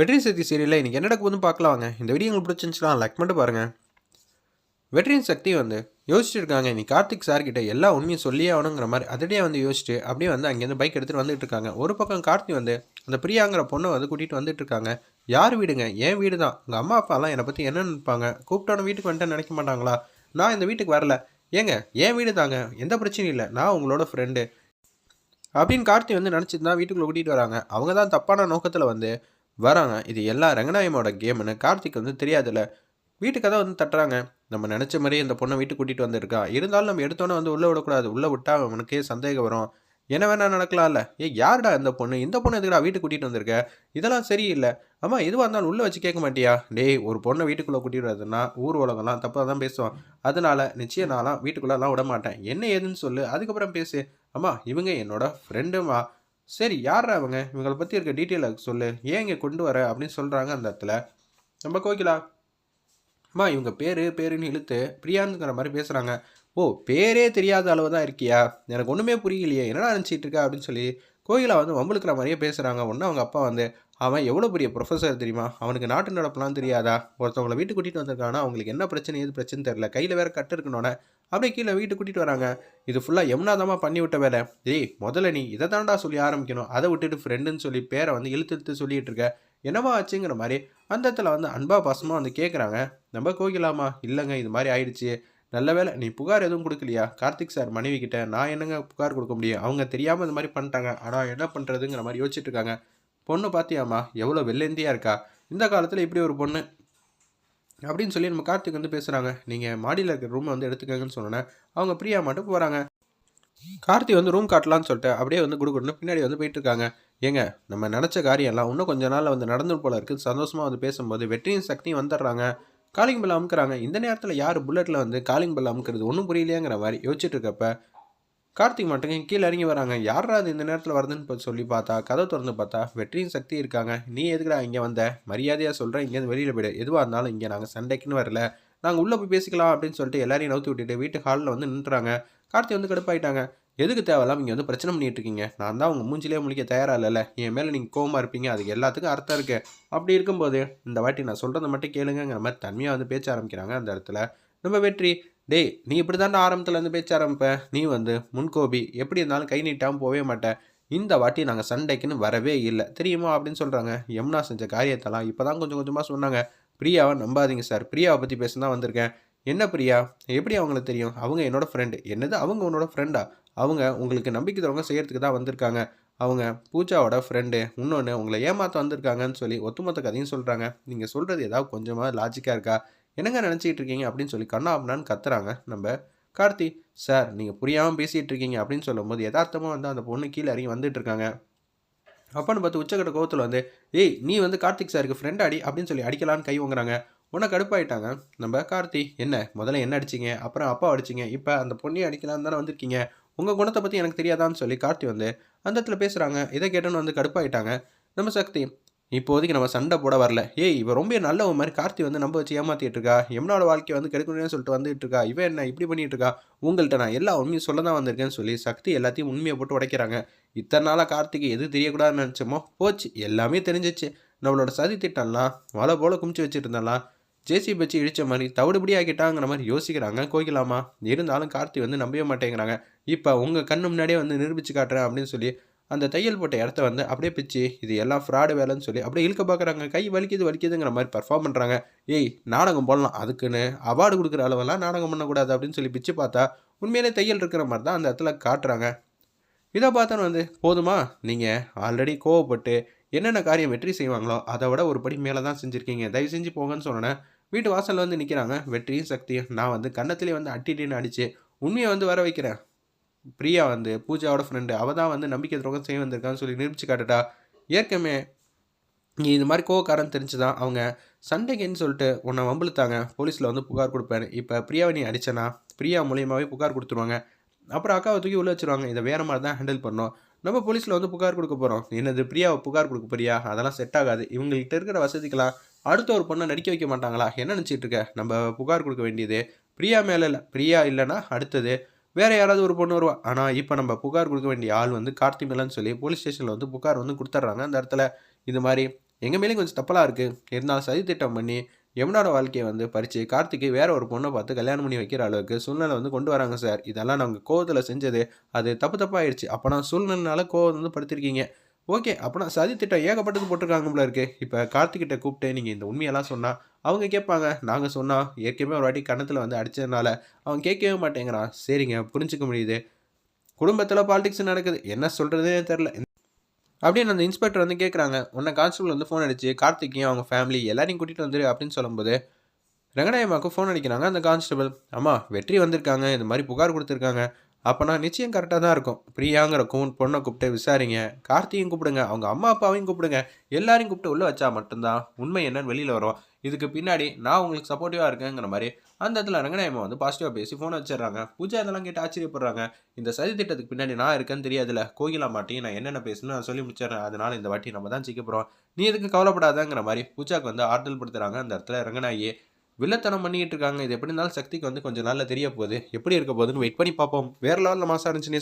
வெற்றி சக்தி சீரியலில் இன்றைக்கி என்ன நடக்குதுன்னு பார்க்கலாம் வாங்க. இந்த வீடியோ உங்களுக்கு பிடிச்சிருந்துச்சுன்னா லைக் மட்டும் பாருங்கள் வெற்றியின் சக்தி வந்து யோசிச்சுருக்காங்க. இருக்காங்க நீ கார்த்திக் சார்கிட்ட எல்லா உண்மையும் சொல்லியே ஆகணுங்கிற மாதிரி அதடியே வந்து யோசிச்சுட்டு அப்படியே வந்து அங்கேருந்து பைக் எடுத்துகிட்டு வந்துட்டு இருக்காங்க. ஒரு பக்கம் கார்த்தி வந்து அந்த பிரியாங்கிற பொண்ணை வந்து கூட்டிகிட்டு வந்துட்டு இருக்காங்க. யார் வீடுங்க? என் வீடு தான். உங்கள் அம்மா அப்பாலாம் என்னை பற்றி என்ன நினைப்பாங்க. கூப்பிட்டோன்னு வீட்டுக்கு வந்துட்டு நினைக்க மாட்டாங்களா? நான் இந்த வீட்டுக்கு வரல. ஏங்க என் வீடு தாங்க. எந்த பிரச்சனையும் இல்லை. நான் உங்களோட ஃப்ரெண்டு அப்படின்னு கார்த்தி வந்து நினச்சிட்டு தான் வீட்டுக்குள்ளே கூட்டிகிட்டு வராங்க. அவங்க தான் தப்பான நோக்கத்தில் வந்து வராங்க. இது எல்லா ரங்கநாயமோட கேம்னு கார்த்திக் வந்து தெரியாதுல்ல. வீட்டுக்கு தான் வந்து தட்டுறாங்க. நம்ம நினச்ச மாதிரியே இந்த பொண்ணை வீட்டுக்கு கூட்டிகிட்டு வந்திருக்கா. இருந்தாலும் நம்ம எடுத்தோன்னே வந்து உள்ளே விடக்கூடாது. உள்ளே விட்டா அவனுக்கே சந்தேகம் வரும். என்ன வேணால் நடக்கலாம்ல. ஏ யாருடா இந்த பொண்ணு? இந்த பொண்ணு எதுக்குடா வீட்டுக்கு கூட்டிகிட்டு வந்திருக்க? இதெல்லாம் சரியில்லை. அம்மா எதுவாக இருந்தாலும் உள்ளே வச்சு கேட்க மாட்டியா? டேய் ஒரு பொண்ணை வீட்டுக்குள்ளே கூட்டிகிட்டு வரதுன்னா ஊர் உலகம்லாம் தப்பாக தான் பேசுவான். அதனால நிச்சயம் நான்லாம் வீட்டுக்குள்ளெல்லாம் விட மாட்டேன். என்ன ஏதுன்னு சொல்லு. அதுக்கப்புறம் பேசு. அம்மா இவங்க என்னோட ஃப்ரெண்டுமா சரி யார் அவங்க இவங்களை பற்றி இருக்க டீட்டெயிலாக சொல்லு. ஏன் இங்கே கொண்டு வர? அப்படின்னு சொல்கிறாங்க அந்த இடத்துல. நம்ம கோகிலா. அம்மா இவங்க பேர் பேருன்னு இழுத்து பிரியாங்கிற மாதிரி பேசுகிறாங்க ஓ பேரே தெரியாத அளவு தான் இருக்கியா? எனக்கு ஒன்றுமே புரியலையே. என்னடா நினச்சிட்டு இருக்கா? அப்படின்னு சொல்லி கோகிலா வந்து வம்பளுக்கிற மாதிரியே பேசுகிறாங்க ஒன்று அவங்க அப்பா வந்து அவன் எவ்வளோ பெரிய ப்ரொஃபஸர் தெரியுமா? அவனுக்கு நாட்டு நடப்பெல்லாம் தெரியாதா? ஒருத்தவங்களை வீட்டுக்கு கூட்டிகிட்டு வந்திருக்கானா? அவங்களுக்கு என்ன பிரச்சனை எது பிரச்சனை தெரில கையில் வேற கட்டு இருக்கணும்னே. அப்படியே கீழே வீட்டுக்கு கூட்டிகிட்டு வராங்க. இது ஃபுல்லாக யமுனாதாம்மா பண்ணி விட்ட வேலை. டேய் முதல்ல நீ இதை தாண்டா சொல்லி ஆரம்பிக்கணும். அதை விட்டுட்டு ஃப்ரெண்டுன்னு சொல்லி பேரை வந்து இழுத்து இழுத்து சொல்லிட்டு இருக்க. என்னவா ஆச்சுங்கிற மாதிரி அந்த இடத்துல வந்து அன்பா பாசமாக வந்து கேட்குறாங்க நம்ம கோகிலாமா இல்லைங்க இது மாதிரி ஆயிடுச்சு. நல்ல வேளை நீ புகார் எதுவும் கொடுக்கலையா? கார்த்திக் சார் மனைவி கிட்ட நான் என்னங்க புகார் கொடுக்க முடியும்? அவங்க தெரியாமல் இந்த மாதிரி பண்ணிட்டாங்க. ஆனால் என்ன பண்ணுறதுங்கிற மாதிரி யோசிச்சுட்டு இருக்காங்க. பொண்ணு பார்த்தியாம்மா எவ்வளோ வெள்ளேந்தியாக இருக்கா? இந்த காலத்தில் இப்படி ஒரு பொண்ணு. அப்படின்னு சொல்லி நம்ம கார்த்திக் வந்து பேசுகிறாங்க நீங்கள் மாடியில் இருக்கிற ரூமை வந்து எடுத்துக்கங்கன்னு சொன்னோன்னே அவங்க பிரியா மட்டும் போகிறாங்க கார்த்தி வந்து ரூம் காட்டலான்னு சொல்லிட்டு அப்படியே வந்து குடுக்குன்னு பின்னாடி வந்து போயிட்டு இருக்காங்க. ஏங்க நம்ம நினச்ச காரியம்லாம் இன்னும் கொஞ்ச நாளில் வந்து நடந்து போல இருக்குது சந்தோஷமாக வந்து பேசும்போது வெற்றியும் சக்தியும் வந்துடுறாங்க. காலிங் பெல் அமுக்குறாங்க. இந்த நேரத்தில் யார் புல்லட்டில் வந்து காலிங் பெல் அமுக்கிறது ஒன்றும் புரியலையாங்கிற மாதிரி யோசிச்சுட்டு இருக்கப்ப கார்த்திக் மட்டும் கீழே இறங்கி வராங்க. யாரா அது இந்த நேரத்தில் வருதுன்னு சொல்லி பார்த்தா கதை திறந்து பார்த்தா வெற்றியின் சக்தி இருக்காங்க. நீ எதுக்குடா இங்கே வந்த? மரியாதையாக சொல்கிறேன் இங்கேருந்து வெளியில் போயிடு. எதுவாக இருந்தாலும் இங்கே நாங்கள் சண்டைக்குன்னு வரல. நாங்கள் உள்ளே போய் பேசிக்கலாம் அப்படின்னு சொல்லிட்டு எல்லாரையும் நவுத்தி விட்டுட்டு வீட்டு ஹாலில் வந்து நின்றுறாங்க கார்த்தி வந்து கடுப்பாயிட்டாங்க. எதுக்கு தேவையில்லாம இங்கே வந்து பிரச்சனை பண்ணிட்டு இருக்கீங்க? நான் தான் உங்கள் மூஞ்சிலே முழிக்க தயாராக இல்லைல்ல. என் மேலே நீங்கள் கோபமாக இருப்பீங்க. அதுக்கு எல்லாத்துக்கும் அர்த்தம் இருக்கு. அப்படி இருக்கும்போது இந்த வாட்டி நான் சொல்கிறத மட்டும் கேளுங்கிற மாதிரி தன்மையாக வந்து பேச்ச ஆரம்பிக்கிறாங்க அந்த இடத்துல. நம்ம வெற்றி டேய் நீ இப்படி தாண்டா ஆரம்பத்தில் இருந்து பேச்ச ஆரம்பிப்ப? நீ வந்து முன்கோபி எப்படி இருந்தாலும் கை நீட்டாமல் போகவே மாட்டேன் இந்த வாட்டி நாங்கள் சண்டைக்குன்னு வரவே இல்லை. தெரியுமா அப்படின்னு சொல்கிறாங்க யமுனா செஞ்ச காரியத்தெல்லாம் இப்போ தான் கொஞ்சம் கொஞ்சமாக சொன்னாங்க. பிரியாவை நம்பாதீங்க சார். பிரியாவை பற்றி பேசுனா வந்திருக்கேன். என்ன பிரியா? எப்படி அவங்களுக்கு தெரியும்? அவங்க என்னோட ஃப்ரெண்டு என்னது அவங்க உன்னோட ஃப்ரெண்டா அவங்க உங்களுக்கு நம்பிக்கை தரவங்க செய்கிறதுக்கு தான் வந்திருக்காங்க. அவங்க பூஜாவோட ஃப்ரெண்டு இன்னொன்று உங்களை ஏமாற்ற வந்திருக்காங்கன்னு சொல்லி ஒத்துமொத்த கதையும் சொல்கிறாங்க நீங்கள் சொல்கிறது ஏதாவது கொஞ்சமாக லாஜிக்காக இருக்கா? என்னங்க நினச்சிக்கிட்டு இருக்கீங்க அப்படின்னு சொல்லி கண்ணா அப்படின்னான்னு கத்துறாங்க. நம்ம கார்த்தி சார் நீங்கள் புரியாமல் பேசிகிட்டு இருக்கீங்க அப்படின்னு சொல்லும்போது யதார்த்தமாக வந்து அந்த பொண்ணு கீழே இறங்கி வந்துட்டு இருக்காங்க அப்பன்னு பார்த்து உச்சக்கட்ட கோவத்தில் வந்து ஏய் நீ வந்து கார்த்திக் சாருக்கு ஃப்ரெண்ட் அடி அப்படின்னு சொல்லி அடிக்கலான்னு கை வாங்குறாங்க உன்னை கடுப்பாயிட்டாங்க. நம்ம கார்த்தி என்ன முதல்ல என்ன அடிச்சிங்க? அப்புறம் அப்பா அடிச்சிங்க? இப்போ அந்த பொண்ணையும் அடிக்கலான்னு தானே வந்திருக்கீங்க? உங்கள் குணத்தை பற்றி எனக்கு தெரியாதான்னு சொல்லி கார்த்தி வந்து அந்த இடத்துல பேசுகிறாங்க இதை கேட்டோன்னு வந்து கடுப்பாயிட்டாங்க. நம்ம சக்தி இப்போதைக்கு நம்ம சண்டை போட வரல. ஏய் இவன் ரொம்ப நல்ல மாதிரி கார்த்தி வந்து நம்ப வச்சு ஏமாத்திட்டு இருக்கா எம்னோட வாழ்க்கையை வந்து கெடுக்கணும்னு சொல்லிட்டு வந்துட்டு இருக்கா இவன் என்ன இப்படி பண்ணிட்டு இருக்கா உங்கள்கிட்ட நான் எல்லா உண்மையும் சொல்ல தான் வந்திருக்கேன்னு சொல்லி சக்தி எல்லாத்தையும் உண்மையை போட்டு உடைக்கிறாங்க. இத்தனை நாளாக கார்த்திக்கு எது தெரியக்கூடாதுன்னு நினச்சோமோ? போச்சு. எல்லாமே தெரிஞ்சிச்சு. நம்மளோட சதி திட்டம்லாம் மழை போல குமிச்சு வச்சுட்டு இருந்தாலாம் ஜேசி வச்சு இடித்த மாதிரி தவிடுபடி ஆக்கிட்டாங்கிற மாதிரி யோசிக்கிறாங்க. கோகிலாமா? இருந்தாலும் கார்த்தி வந்து நம்பவே மாட்டேங்கிறாங்க. இப்போ உங்கள் கண்ணு முன்னாடியே வந்து நிரூபித்து காட்டுறேன் அப்படின்னு சொல்லி அந்த தையல் போட்ட இடத்த வந்து அப்படியே பிச்சு இது எல்லாம் ஃப்ராடு வேலைன்னு சொல்லி அப்படியே இழுக்க பார்க்குறாங்க கை வலிக்குது வலிக்குதுங்கிற மாதிரி பர்ஃபார்ம் பண்ணுறாங்க ஏய் நாடகம் போடலாம் அதுக்குன்னு அவார்டு கொடுக்குற அளவெல்லாம் நாடகம் பண்ணக்கூடாது அப்படின்னு சொல்லி பிச்சு பார்த்தா உண்மையிலே தையல் இருக்கிற மாதிரி தான் அந்த இடத்துல காட்டுறாங்க. இதை பார்த்தோன்னு வந்து போதுமா? நீங்கள் ஆல்ரெடி கோவப்பட்டு என்னென்ன காரியம் வெற்றி செய்வாங்களோ அதை விட ஒரு படி மேலே தான் செஞ்சுருக்கீங்க. தயவு செஞ்சு போங்கன்னு சொன்னேன் வீட்டு வாசலில் வந்து நிற்கிறாங்க வெற்றியும் சக்தியும். நான் வந்து கன்னத்திலே வந்து அட்டிட்டின்னு அடித்து உண்மையை வந்து வர வைக்கிறேன். பிரியா வந்து பூஜாவோட ஃப்ரெண்டு அவள் தான் வந்து நம்பிக்கை துரோகம் செய்ய வந்திருக்கான்னு சொல்லி நிரூபிச்சு காட்டுட்டா. ஏற்கனவே நீ இது மாதிரி கோவக்காரன் தெரிஞ்சு தான் அவங்க சண்டைக்குன்னு சொல்லிட்டு உன்னை வம்பிழுத்தாங்க. போலீஸில் வந்து புகார் கொடுப்பேன் இப்போ பிரியாவை நீ அடிச்சனா? பிரியா மூலியமாகவே புகார் கொடுத்துருவாங்க. அப்புறம் அக்காவை தூக்கி உள்ள வச்சுருவாங்க. இதை வேறு மாதிரி தான் ஹேண்டில் பண்ணோம் நம்ம போலீஸில் வந்து புகார் கொடுக்க போகிறோம் என்னது பிரியாவை புகார் கொடுக்க போறியா? அதெல்லாம் செட் ஆகாது. இவங்கள்ட்ட இருக்கிற வசதிக்கெல்லாம் அடுத்த ஒரு பொண்ணை நடிக்க வைக்க மாட்டாங்களா? என்ன நினச்சிட்டு இருக்க? நம்ம புகார் கொடுக்க வேண்டியது பிரியா மேலே இல்லை. பிரியா இல்லைன்னா அடுத்தது வேறு யாராவது ஒரு பொண்ணு வருவா. ஆனால் இப்போ நம்ம புகார் கொடுக்க வேண்டிய ஆள் வந்து கார்த்தி மேலன்னு சொல்லி போலீஸ் ஸ்டேஷனில் வந்து புகார் வந்து கொடுத்துட்றாங்க அந்த இடத்துல இது மாதிரி எங்கள் மேலேயும் கொஞ்சம் தப்பலாக இருக்குது இருந்தாலும் சதி திட்டம் பண்ணி யமுனோட வாழ்க்கையை வந்து பறித்து கார்த்திக்கு வேறு ஒரு பொண்ணை பார்த்து கல்யாணம் பண்ணி வைக்கிற அளவுக்கு சூழ்நிலை வந்து கொண்டு வராங்க சார். இதெல்லாம் நாங்கள் கோவத்தில் செஞ்சது அது தப்பு தப்பாயிடுச்சு அப்போ நான் சூழ்நிலைனால கோவம் வந்து படுத்திருக்கீங்க. ஓகே அப்படின்னா சதி திட்டம் ஏகப்பட்டது போட்டிருக்காங்க இருக்கு. இப்போ கார்த்திகிட்ட கூப்பிட்டு நீங்கள் இந்த உண்மையெல்லாம் சொன்னால் அவங்க கேட்பாங்க. நாங்கள் சொன்னால் ஏற்கனவே ஒரு வாட்டி கணத்தில் வந்து அடித்ததுனால அவன் கேட்கவே மாட்டேங்கிறான். சரிங்க புரிஞ்சுக்க முடியுது. குடும்பத்தில் பாலிடிக்ஸ் நடக்குது. என்ன சொல்கிறதே தெரில அப்படின்னு அந்த இன்ஸ்பெக்டர் வந்து கேட்குறாங்க உன்னை கான்ஸ்டபிள் வந்து ஃபோன் அடிச்சு கார்த்திக்கையும் அவங்க ஃபேமிலி எல்லாரையும் கூட்டிகிட்டு வந்துரு அப்படின்னு சொல்லும்போது ரங்கநாயமாவுக்கு ஃபோன் அடிக்கிறாங்க அந்த கான்ஸ்டபிள் அம்மா வெற்றி வந்திருக்காங்க. இந்த மாதிரி புகார் கொடுத்துருக்காங்க. அப்போனா நிச்சயம் கரெக்டாக தான் இருக்கும். பிரியாங்கிற கூன் பொண்ணை கூப்பிட்டு விசாரிங்க. கார்த்தியும் கூப்பிடுங்க. அவங்க அம்மா அப்பாவையும் கூப்பிடுங்க. எல்லாரையும் கூப்பிட்டு உள்ளே வச்சா மட்டும்தான் உண்மை என்னன்னு வெளியில் வரும் இதுக்கு பின்னாடி நான் உங்களுக்கு சப்போர்ட்டிவாக இருக்கேங்கிற மாதிரி அந்த இடத்துல ரங்கநாயம்மா வந்து பாசிட்டிவாக பேசி ஃபோனை வச்சிடுறாங்க. பூஜா இதெல்லாம் கேட்டு ஆச்சரியப்படுறாங்க. இந்த சதி திட்டத்துக்கு பின்னாடி நான் இருக்கேன்னு தெரியாதுல கோகிலா மாட்டி நான் என்னென்ன பேசணும்னு நான் சொல்லி முடிச்சிடுறேன். அதனால இந்த வாட்டி நம்ம தான் சிக்க போகிறோம் நீ எதுக்கு கவலைப்படாதங்கிற மாதிரி பூஜாக்கு வந்து ஆறுதல் படுத்துகிறாங்க அந்த இடத்துல ரங்கநாயகி. வில்லத்தனம் பண்ணிக்கிட்டு இருக்காங்க. இது எப்படி இருந்தாலும் சக்திக்கு வந்து கொஞ்சம் நாளில் தெரிய போகுது. எப்படி இருக்க போகுதுன்னு வெயிட் பண்ணி பார்ப்போம். வேற லெவலில் மாசம் இருந்துச்சுன்னு